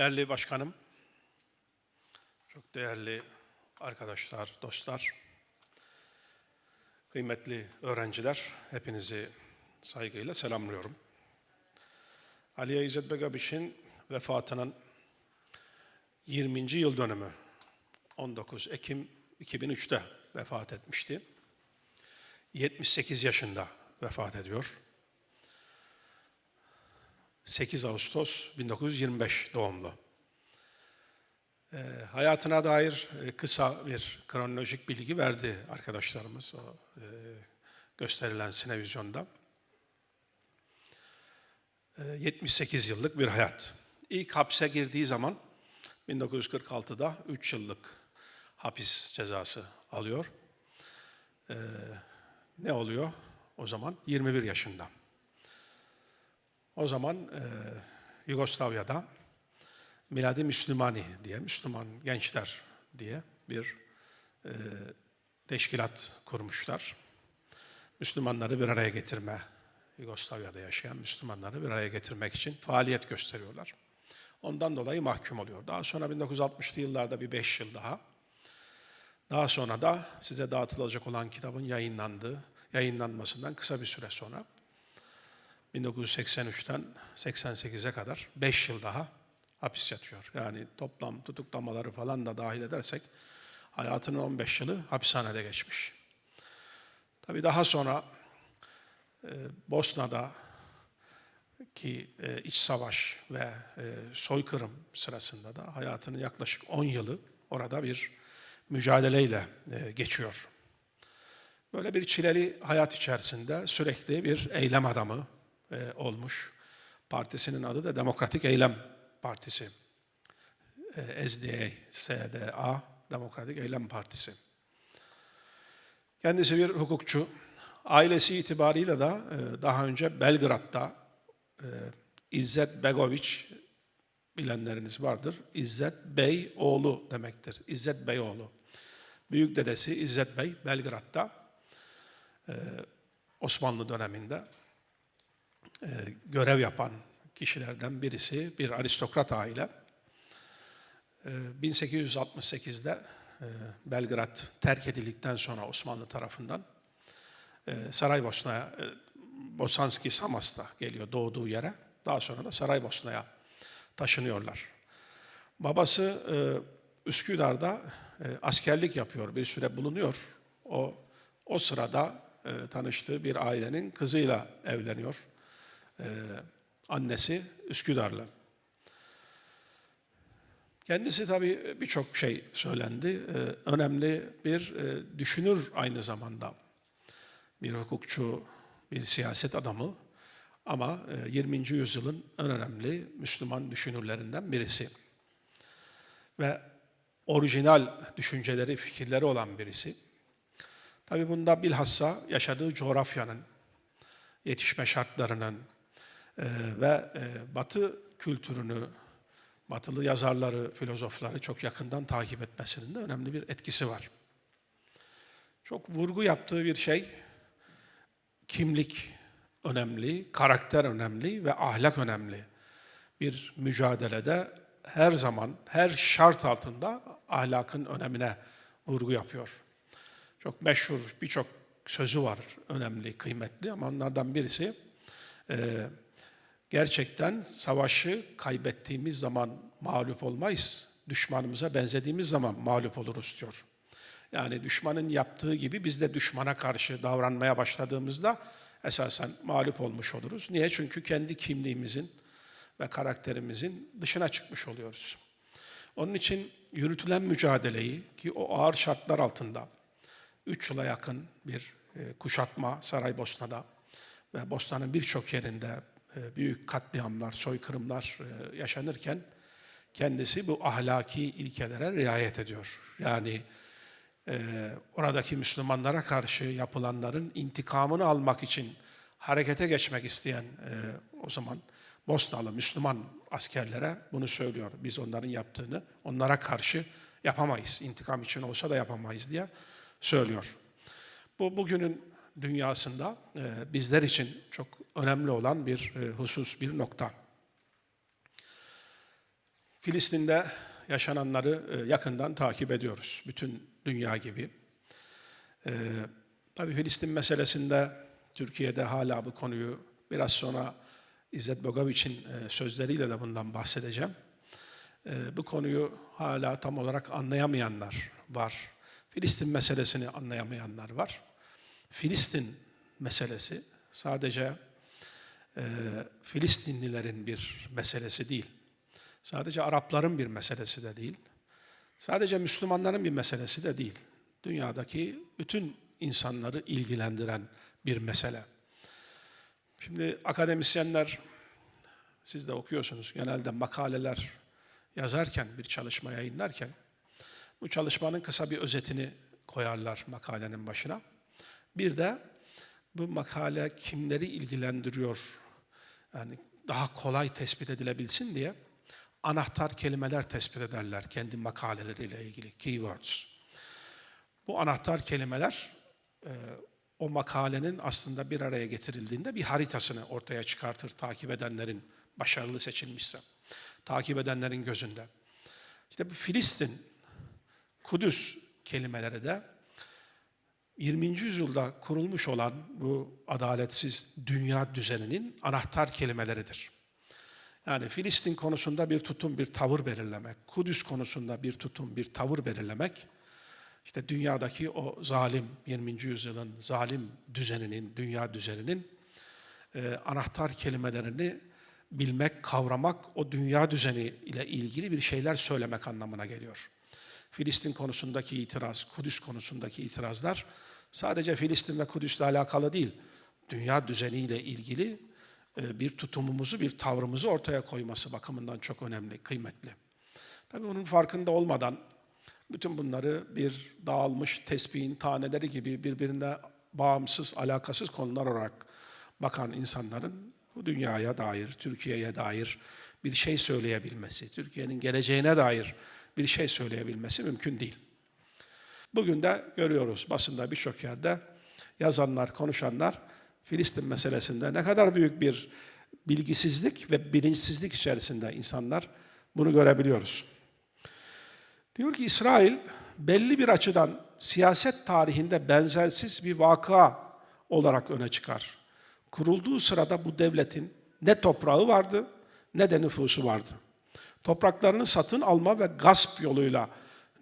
Değerli başkanım, çok değerli arkadaşlar, dostlar, kıymetli öğrenciler, hepinizi saygıyla selamlıyorum. Aliye İzzet Begabiş'in vefatının 20. yıl dönümü 19 Ekim 2003'te vefat etmişti. 78 yaşında vefat ediyor. 8 Ağustos 1925 doğumlu. E, hayatına dair e, kısa bir kronolojik bilgi verdi arkadaşlarımız o e, gösterilen sinevizyonda. E, 78 yıllık bir hayat. İlk hapse girdiği zaman 1946'da 3 yıllık hapis cezası alıyor. E, ne oluyor o zaman? 21 yaşında. O zaman e, Yugoslavya'da Miladi Müslümani diye, Müslüman gençler diye bir e, teşkilat kurmuşlar. Müslümanları bir araya getirme, Yugoslavya'da yaşayan Müslümanları bir araya getirmek için faaliyet gösteriyorlar. Ondan dolayı mahkum oluyor. Daha sonra 1960'lı yıllarda bir beş yıl daha. Daha sonra da size dağıtılacak olan kitabın yayınlandığı, yayınlanmasından kısa bir süre sonra 1983'ten 88'e kadar 5 yıl daha hapis yatıyor. Yani toplam tutuklamaları falan da dahil edersek hayatının 15 yılı hapishanede geçmiş. Tabii daha sonra e, Bosna'da ki e, iç savaş ve e, soykırım sırasında da hayatının yaklaşık 10 yılı orada bir mücadeleyle e, geçiyor. Böyle bir çileli hayat içerisinde sürekli bir eylem adamı, e, olmuş. Partisinin adı da Demokratik Eylem Partisi. E, SDA, SDA, Demokratik Eylem Partisi. Kendisi bir hukukçu. Ailesi itibariyle de e, daha önce Belgrad'da İzzet Begoviç bilenleriniz vardır. İzzet Bey oğlu demektir. İzzet Bey oğlu. Büyük dedesi İzzet Bey Belgrad'da Osmanlı döneminde e, görev yapan kişilerden birisi bir aristokrat aile. E, 1868'de e, Belgrad terk edildikten sonra Osmanlı tarafından e, Saraybosna'ya, e, Bosanski Samas'ta geliyor doğduğu yere. Daha sonra da Saraybosna'ya taşınıyorlar. Babası e, Üsküdar'da e, askerlik yapıyor, bir süre bulunuyor. O o sırada e, tanıştığı bir ailenin kızıyla evleniyor. Ee, annesi Üsküdarlı. Kendisi tabii birçok şey söylendi. Ee, önemli bir e, düşünür aynı zamanda. Bir hukukçu, bir siyaset adamı ama e, 20. yüzyılın en önemli Müslüman düşünürlerinden birisi. Ve orijinal düşünceleri, fikirleri olan birisi. Tabii bunda bilhassa yaşadığı coğrafyanın, yetişme şartlarının, ee, ve e, Batı kültürünü, Batılı yazarları, filozofları çok yakından takip etmesinin de önemli bir etkisi var. Çok vurgu yaptığı bir şey, kimlik önemli, karakter önemli ve ahlak önemli. Bir mücadelede her zaman, her şart altında ahlakın önemine vurgu yapıyor. Çok meşhur birçok sözü var, önemli, kıymetli ama onlardan birisi e, gerçekten savaşı kaybettiğimiz zaman mağlup olmayız. Düşmanımıza benzediğimiz zaman mağlup oluruz diyor. Yani düşmanın yaptığı gibi biz de düşmana karşı davranmaya başladığımızda esasen mağlup olmuş oluruz. Niye? Çünkü kendi kimliğimizin ve karakterimizin dışına çıkmış oluyoruz. Onun için yürütülen mücadeleyi ki o ağır şartlar altında 3 yıla yakın bir e, kuşatma Saraybosna'da ve Bosna'nın birçok yerinde büyük katliamlar, soykırımlar e, yaşanırken kendisi bu ahlaki ilkelere riayet ediyor. Yani e, oradaki Müslümanlara karşı yapılanların intikamını almak için harekete geçmek isteyen o zaman Bosnalı Müslüman askerlere bunu söylüyor. Biz onların yaptığını onlara karşı yapamayız. İntikam için olsa da yapamayız diye söylüyor. Bu bugünün dünyasında e, bizler için çok önemli olan bir e, husus, bir nokta. Filistin'de yaşananları e, yakından takip ediyoruz. Bütün dünya gibi. Tabii Filistin meselesinde Türkiye'de hala bu konuyu biraz sonra İzzet Bogaviç'in e, sözleriyle de bundan bahsedeceğim. Bu konuyu hala tam olarak anlayamayanlar var. Filistin meselesini anlayamayanlar var. Filistin meselesi sadece e, Filistinlilerin bir meselesi değil. Sadece Arapların bir meselesi de değil. Sadece Müslümanların bir meselesi de değil. Dünyadaki bütün insanları ilgilendiren bir mesele. Şimdi akademisyenler, siz de okuyorsunuz, genelde makaleler yazarken, bir çalışma yayınlarken, bu çalışmanın kısa bir özetini koyarlar makalenin başına. Bir de bu makale kimleri ilgilendiriyor, yani daha kolay tespit edilebilsin diye anahtar kelimeler tespit ederler kendi makaleleriyle ilgili, keywords. Bu anahtar kelimeler e, o makalenin aslında bir araya getirildiğinde bir haritasını ortaya çıkartır takip edenlerin başarılı seçilmişse. Takip edenlerin gözünde. İşte bu Filistin, Kudüs kelimeleri de 20. yüzyılda kurulmuş olan bu adaletsiz dünya düzeninin anahtar kelimeleridir. Yani Filistin konusunda bir tutum, bir tavır belirlemek, Kudüs konusunda bir tutum, bir tavır belirlemek, işte dünyadaki o zalim 20. yüzyılın zalim düzeninin, dünya düzeninin e, anahtar kelimelerini bilmek, kavramak, o dünya düzeni ile ilgili bir şeyler söylemek anlamına geliyor. Filistin konusundaki itiraz, Kudüs konusundaki itirazlar sadece Filistin ve Kudüs'le alakalı değil, dünya düzeniyle ilgili e, bir tutumumuzu, bir tavrımızı ortaya koyması bakımından çok önemli, kıymetli. Tabii onun farkında olmadan bütün bunları bir dağılmış tespihin taneleri gibi birbirine bağımsız, alakasız konular olarak bakan insanların bu dünyaya dair, Türkiye'ye dair bir şey söyleyebilmesi, Türkiye'nin geleceğine dair bir şey söyleyebilmesi mümkün değil. Bugün de görüyoruz basında birçok yerde yazanlar, konuşanlar Filistin meselesinde ne kadar büyük bir bilgisizlik ve bilinçsizlik içerisinde insanlar bunu görebiliyoruz. Diyor ki İsrail belli bir açıdan siyaset tarihinde benzersiz bir vakıa olarak öne çıkar. Kurulduğu sırada bu devletin ne toprağı vardı ne de nüfusu vardı. Topraklarını satın alma ve gasp yoluyla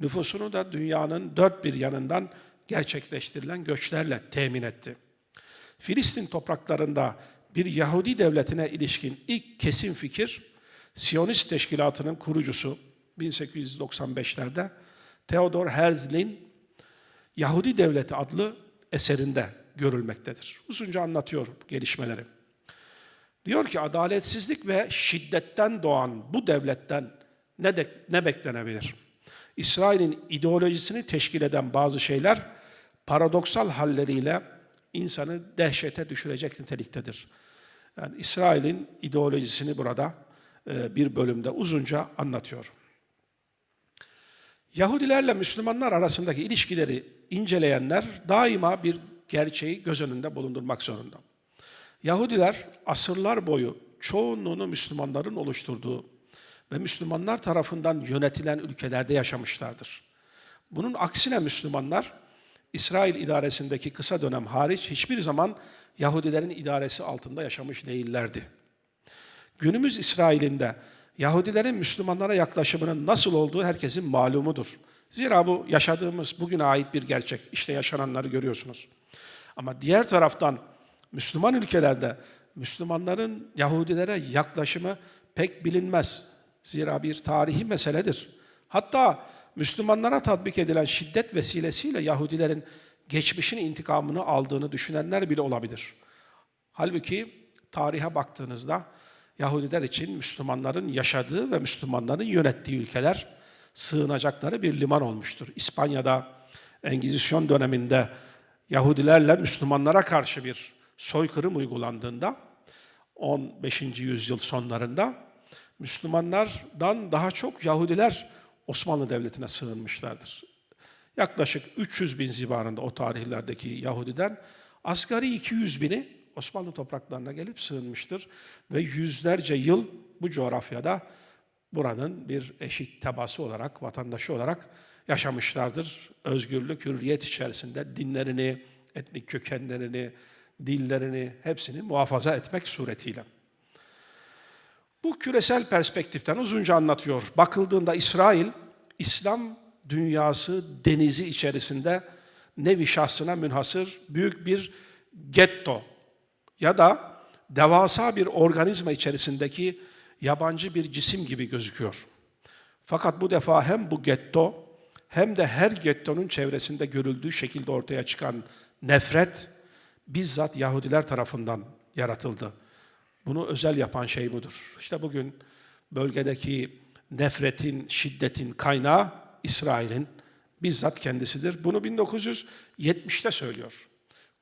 nüfusunu da dünyanın dört bir yanından gerçekleştirilen göçlerle temin etti. Filistin topraklarında bir Yahudi devletine ilişkin ilk kesin fikir, Siyonist Teşkilatı'nın kurucusu 1895'lerde Theodor Herzl'in Yahudi Devleti adlı eserinde görülmektedir. Uzunca anlatıyor gelişmeleri. Diyor ki adaletsizlik ve şiddetten doğan bu devletten ne, de, ne beklenebilir? İsrail'in ideolojisini teşkil eden bazı şeyler paradoksal halleriyle insanı dehşete düşürecek niteliktedir. Yani İsrail'in ideolojisini burada e, bir bölümde uzunca anlatıyor. Yahudilerle Müslümanlar arasındaki ilişkileri inceleyenler daima bir gerçeği göz önünde bulundurmak zorunda. Yahudiler asırlar boyu çoğunluğunu Müslümanların oluşturduğu ve Müslümanlar tarafından yönetilen ülkelerde yaşamışlardır. Bunun aksine Müslümanlar İsrail idaresindeki kısa dönem hariç hiçbir zaman Yahudilerin idaresi altında yaşamış değillerdi. Günümüz İsrail'inde Yahudilerin Müslümanlara yaklaşımının nasıl olduğu herkesin malumudur. Zira bu yaşadığımız bugüne ait bir gerçek. İşte yaşananları görüyorsunuz. Ama diğer taraftan Müslüman ülkelerde Müslümanların Yahudilere yaklaşımı pek bilinmez. Zira bir tarihi meseledir. Hatta Müslümanlara tatbik edilen şiddet vesilesiyle Yahudilerin geçmişin intikamını aldığını düşünenler bile olabilir. Halbuki tarihe baktığınızda Yahudiler için Müslümanların yaşadığı ve Müslümanların yönettiği ülkeler sığınacakları bir liman olmuştur. İspanya'da Engizisyon döneminde Yahudilerle Müslümanlara karşı bir soykırım uygulandığında 15. yüzyıl sonlarında Müslümanlardan daha çok Yahudiler Osmanlı Devleti'ne sığınmışlardır. Yaklaşık 300 bin civarında o tarihlerdeki Yahudiden asgari 200 bini Osmanlı topraklarına gelip sığınmıştır ve yüzlerce yıl bu coğrafyada buranın bir eşit tebası olarak, vatandaşı olarak yaşamışlardır. Özgürlük, hürriyet içerisinde dinlerini, etnik kökenlerini, dillerini hepsini muhafaza etmek suretiyle. Bu küresel perspektiften uzunca anlatıyor. Bakıldığında İsrail, İslam dünyası denizi içerisinde nevi şahsına münhasır büyük bir getto ya da devasa bir organizma içerisindeki yabancı bir cisim gibi gözüküyor. Fakat bu defa hem bu getto hem de her gettonun çevresinde görüldüğü şekilde ortaya çıkan nefret bizzat Yahudiler tarafından yaratıldı. Bunu özel yapan şey budur. İşte bugün bölgedeki nefretin, şiddetin kaynağı İsrail'in bizzat kendisidir. Bunu 1970'te söylüyor.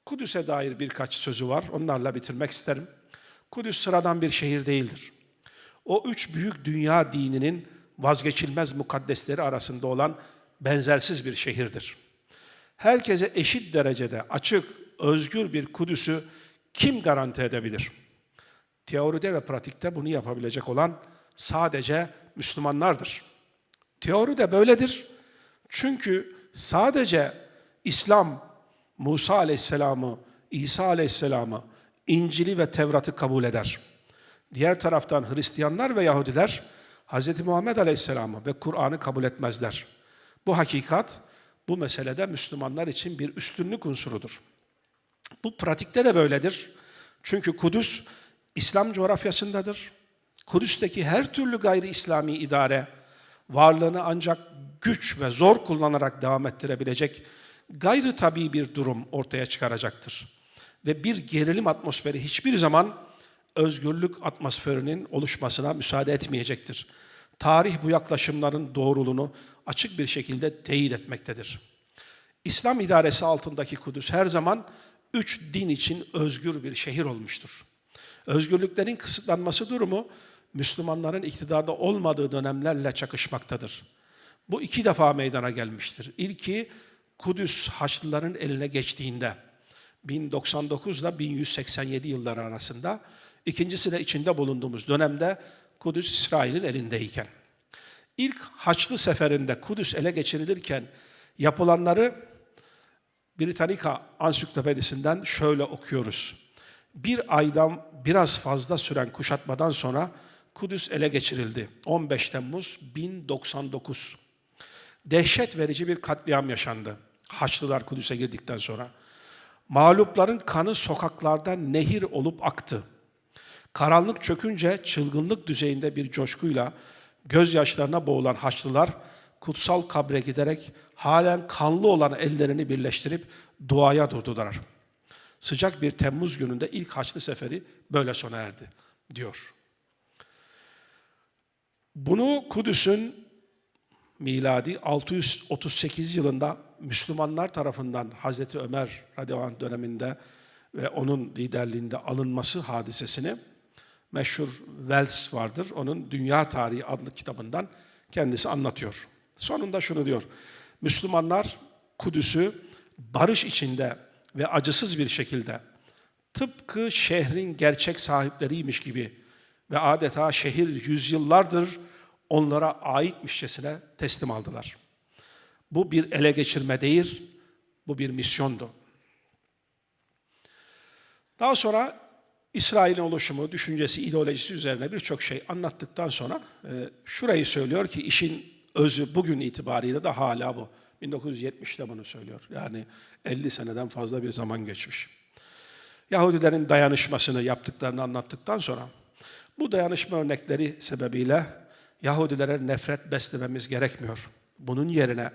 Kudüs'e dair birkaç sözü var. Onlarla bitirmek isterim. Kudüs sıradan bir şehir değildir. O üç büyük dünya dininin vazgeçilmez mukaddesleri arasında olan benzersiz bir şehirdir. Herkese eşit derecede açık, özgür bir Kudüs'ü kim garanti edebilir? Teoride ve pratikte bunu yapabilecek olan sadece Müslümanlardır. Teori de böyledir. Çünkü sadece İslam Musa Aleyhisselam'ı, İsa Aleyhisselam'ı, İncil'i ve Tevrat'ı kabul eder. Diğer taraftan Hristiyanlar ve Yahudiler Hz. Muhammed Aleyhisselam'ı ve Kur'an'ı kabul etmezler. Bu hakikat bu meselede Müslümanlar için bir üstünlük unsurudur. Bu pratikte de böyledir. Çünkü Kudüs İslam coğrafyasındadır. Kudüs'teki her türlü gayri İslami idare varlığını ancak güç ve zor kullanarak devam ettirebilecek gayri tabii bir durum ortaya çıkaracaktır. Ve bir gerilim atmosferi hiçbir zaman özgürlük atmosferinin oluşmasına müsaade etmeyecektir. Tarih bu yaklaşımların doğruluğunu açık bir şekilde teyit etmektedir. İslam idaresi altındaki Kudüs her zaman üç din için özgür bir şehir olmuştur. Özgürlüklerin kısıtlanması durumu Müslümanların iktidarda olmadığı dönemlerle çakışmaktadır. Bu iki defa meydana gelmiştir. İlki Kudüs Haçlıların eline geçtiğinde 1099 ile 1187 yılları arasında, ikincisi de içinde bulunduğumuz dönemde Kudüs İsrail'in elindeyken. İlk Haçlı seferinde Kudüs ele geçirilirken yapılanları Britannica Ansiklopedisinden şöyle okuyoruz. Bir aydan biraz fazla süren kuşatmadan sonra Kudüs ele geçirildi. 15 Temmuz 1099. Dehşet verici bir katliam yaşandı. Haçlılar Kudüs'e girdikten sonra. Mağlupların kanı sokaklarda nehir olup aktı. Karanlık çökünce çılgınlık düzeyinde bir coşkuyla gözyaşlarına boğulan Haçlılar kutsal kabre giderek halen kanlı olan ellerini birleştirip duaya durdular. Sıcak bir Temmuz gününde ilk Haçlı seferi böyle sona erdi diyor. Bunu Kudüs'ün miladi 638 yılında Müslümanlar tarafından Hazreti Ömer radıyallahu anh döneminde ve onun liderliğinde alınması hadisesini meşhur Wells vardır. Onun Dünya Tarihi adlı kitabından kendisi anlatıyor. Sonunda şunu diyor. Müslümanlar Kudüs'ü barış içinde ve acısız bir şekilde tıpkı şehrin gerçek sahipleriymiş gibi ve adeta şehir yüzyıllardır onlara aitmişçesine teslim aldılar. Bu bir ele geçirme değil, bu bir misyondu. Daha sonra İsrail'in oluşumu, düşüncesi, ideolojisi üzerine birçok şey anlattıktan sonra e, şurayı söylüyor ki işin özü bugün itibariyle de hala bu. 1970'te bunu söylüyor. Yani 50 seneden fazla bir zaman geçmiş. Yahudilerin dayanışmasını yaptıklarını anlattıktan sonra bu dayanışma örnekleri sebebiyle Yahudilere nefret beslememiz gerekmiyor. Bunun yerine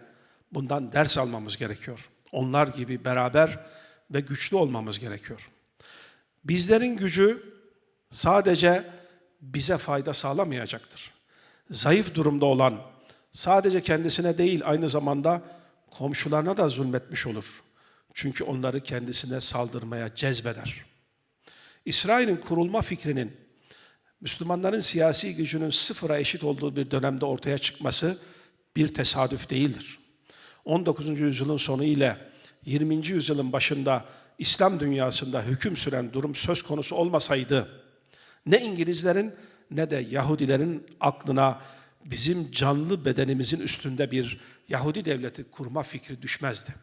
bundan ders almamız gerekiyor. Onlar gibi beraber ve güçlü olmamız gerekiyor. Bizlerin gücü sadece bize fayda sağlamayacaktır. Zayıf durumda olan sadece kendisine değil aynı zamanda komşularına da zulmetmiş olur. Çünkü onları kendisine saldırmaya cezbeder. İsrail'in kurulma fikrinin Müslümanların siyasi gücünün sıfıra eşit olduğu bir dönemde ortaya çıkması bir tesadüf değildir. 19. yüzyılın sonu ile 20. yüzyılın başında İslam dünyasında hüküm süren durum söz konusu olmasaydı ne İngilizlerin ne de Yahudilerin aklına bizim canlı bedenimizin üstünde bir Yahudi devleti kurma fikri düşmezdi.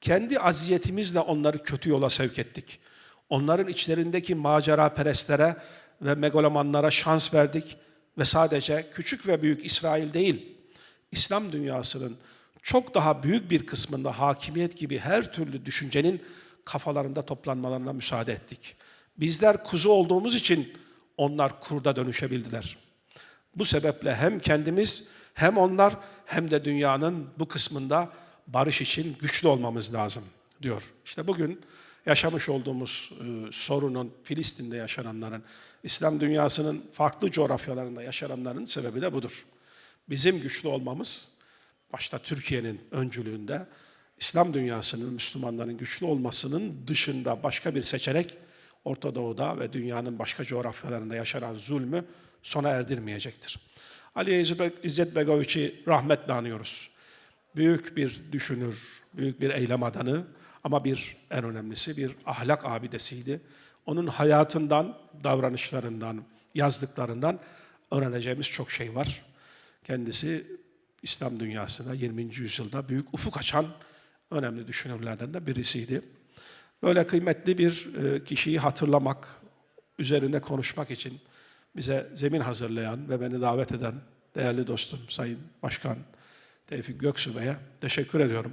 Kendi aziyetimizle onları kötü yola sevk ettik. Onların içlerindeki macera perestlere ve megalomanlara şans verdik ve sadece küçük ve büyük İsrail değil, İslam dünyasının çok daha büyük bir kısmında hakimiyet gibi her türlü düşüncenin kafalarında toplanmalarına müsaade ettik. Bizler kuzu olduğumuz için onlar kurda dönüşebildiler. Bu sebeple hem kendimiz hem onlar hem de dünyanın bu kısmında barış için güçlü olmamız lazım diyor. İşte bugün yaşamış olduğumuz e, sorunun Filistin'de yaşananların, İslam dünyasının farklı coğrafyalarında yaşananların sebebi de budur. Bizim güçlü olmamız, başta Türkiye'nin öncülüğünde İslam dünyasının, Müslümanların güçlü olmasının dışında başka bir seçenek Orta Doğu'da ve dünyanın başka coğrafyalarında yaşanan zulmü sona erdirmeyecektir. Ali İzzet Begoviç'i rahmetle anıyoruz. Büyük bir düşünür, büyük bir eylem adamı ama bir en önemlisi bir ahlak abidesiydi. Onun hayatından, davranışlarından, yazdıklarından öğreneceğimiz çok şey var. Kendisi İslam dünyasına 20. yüzyılda büyük ufuk açan önemli düşünürlerden de birisiydi. Böyle kıymetli bir e, kişiyi hatırlamak, üzerinde konuşmak için bize zemin hazırlayan ve beni davet eden değerli dostum Sayın Başkan Tevfik Göksu Bey'e teşekkür ediyorum.